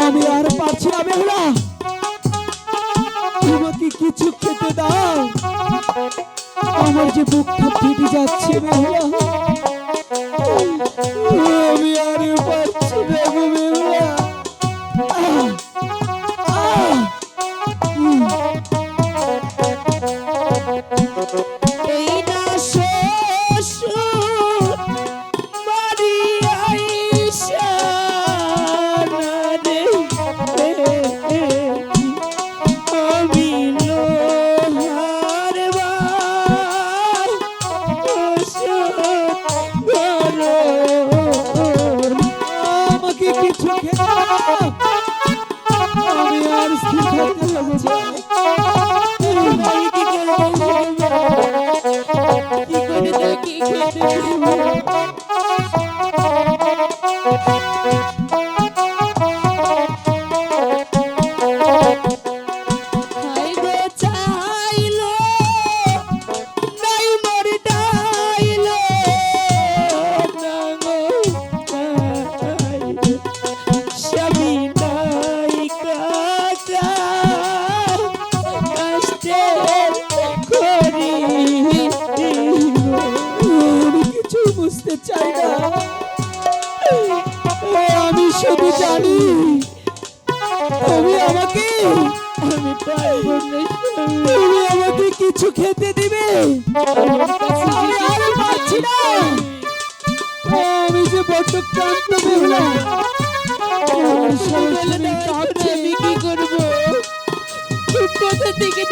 আমি আর পারছি না বেহুলা আমাকে কিছু খেতে দাও। আমার যে বুকটা ফেটে যাচ্ছে বেহুলা Thank you. বুঝতে চাই না আমি শুধু জানি তুমি আমাকে। তুমি আমাকে কিছু খেতে দিবে পারছি না আমি যে বড্ড ক্লান্ত। আমি কি করব কোথা থেকে